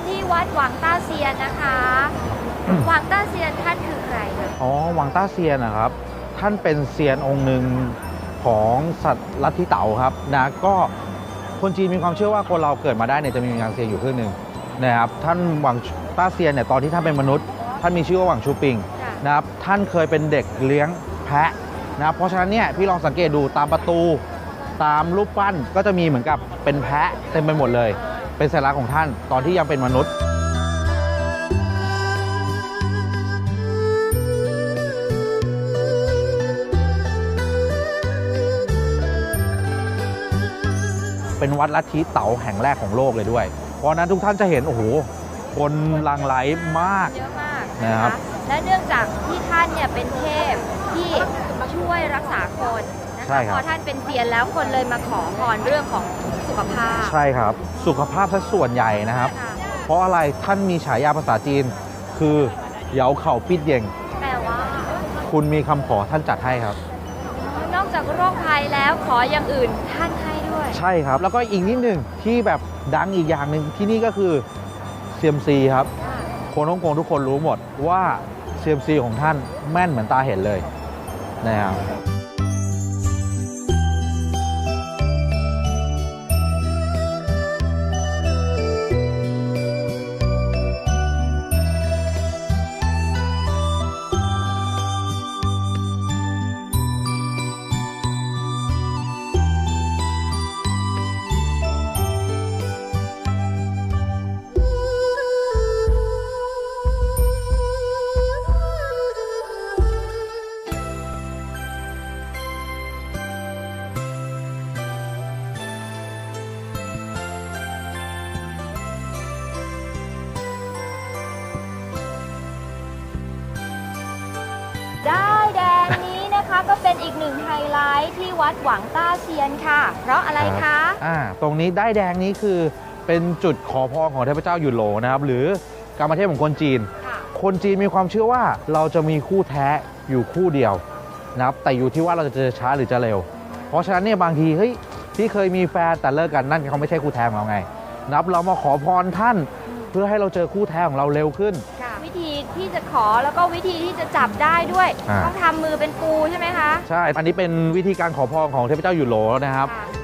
กันที่วัดหวังต้าเซียนนะคะ หวังต้าเซียนท่านคือใครคะอ๋อวังต้าเซียนนะครับ ท่านเป็นเซียนองค์หนึ่งของสัตว์ลัทธิเต๋าครับนะก็คนจีนมีความเชื่อว่าคนเราเกิดมาได้เนี่ยจะมีวิญญาณเซียนอยู่ครึ่งหนึ่งนะครับท่านหวังต้าเซียนเนี่ยตอนที่ท่านเป็นมนุษย์ ท่านมีชื่อว่าหวังชูปิงค่ะนะครับท่านเคยเป็นเด็กเลี้ยงแพะนะครับเพราะฉะนั้นเนี่ยพี่ลองสังเกตดูตามประตูตามรูปปั้นก็จะมีเหมือนกับเป็นแพะเต็มไปหมดเลย เป็นสัญลักษณ์ของท่านตอนที่ยังเป็นมนุษย์ เป็นวัดลัทธิเต๋าแห่งแรกของโลกเลยด้วย เพราะฉะนั้นทุกท่านจะเห็น โอ้โห คนหลังไหลมากเยอะมากนะนะครัคะบและเนื่องจากที่ท่านเนี่ยเป็นเทพที่ช่วยรักษาคน นะใช่คะครับพอท่านเป็นเซียนแล้วคนเลยมาขอพรเรื่องของสุขภาพใช่ครับ สุขภาพซะส่วนใหญ่นะครับ ค่ะเพราะอะไรท่านมีฉายาภาษาจีน คือเหยาเข่าปิดเย่งแปลว่า คุณมีคำขอท่านจัดให้ครับ นอกจากโรคภัยแล้วขออย่างอื่นท่านให้ด้วย ใช่ครับ แล้วก็อีกนิดหนึ่งที่แบบดังอีกอย่างหนึ่งที่นี่ก็คือเซียมซีครับ คนฮ่องกงทุกคนรู้หมดว่าเซียมซีของท่านแม่นเหมือนตาเห็นเลยนะครับ ก็เป็นอีกหนึ่งไฮไลท์ที่วัดหวังต้าเซียนค่ะ เพราะอะไรคะ อ่าตรงนี้ได้ายแดงนี้คือเป็นจุดขอพรของเทพเจ้าหยุนโหลนะครับหรือกรรมเทพของคนจีน ค่ะ คนจีนมีความเชื่อว่าเราจะมีคู่แท้อยู่คู่เดียวนะครับแต่อยู่ที่ว่าเราจะเจอช้าหรือจะเร็ว เพราะฉะนั้นเนี่ยบางทีเฮ้ยที่เคยมีแฟนแต่เลิกกันนั่นเขาไม่ใช่คู่แท้ของเราไงนะครับเรามาขอพรท่าน เพื่อให้เราเจอคู่แท้ของเราเร็วขึ้น วิธีที่จะขอแล้วก็วิธีที่จะจับได้ด้วย อ่า ต้องทำมือเป็นปูใช่ไหมคะ ใช่ อันนี้เป็นวิธีการขอพรของเทพเจ้าหยุนโหลนะครับ ค่ะ